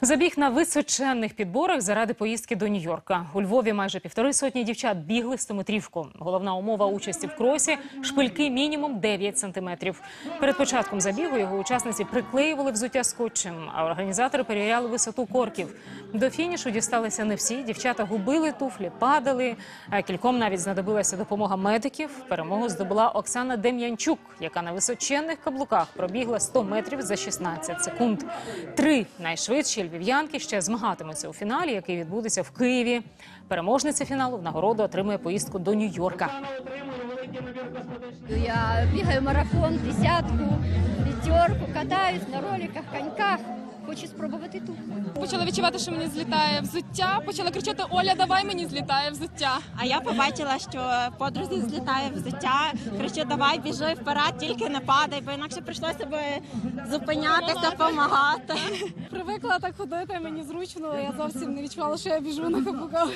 Забіг на височенних підборах заради поїздки до Нью-Йорка. У Львові майже півтори сотні дівчат бігли 100-метрівку. Головна умова участі в кросі – шпильки мінімум 9 сантиметрів. Перед початком забігу його учасниці приклеювали взуття скотчем, а організатори перевіряли висоту корків. До фінішу дісталися не всі. Дівчата губили туфлі, падали. Кільком навіть знадобилася допомога медиків. Перемогу здобула Оксана Дем'янчук, яка на височенних каблуках пробігла 100 метрів за 16 секунд. Три найшвидші львів'янки ще змагатимуться у фіналі, який відбудеться в Києві. Переможниця фіналу в нагороду отримує поїздку до Нью-Йорка. Я бігаю марафон, десятку, пятерку, катаюсь на роликах, коньках. Хочу спробувати тут. Почала відчувати, що мені злітає взуття. Почала кричати Оля, давай мені злітає взуття. А я побачила, що подрузі злітає взуття. Кричу, давай біжи вперед, тільки не падай, бо інакше прийшлося би зупинятися, допомагати. Привикла так ходити, мені зручно. Я зовсім не відчувала, що я біжу на каблуках.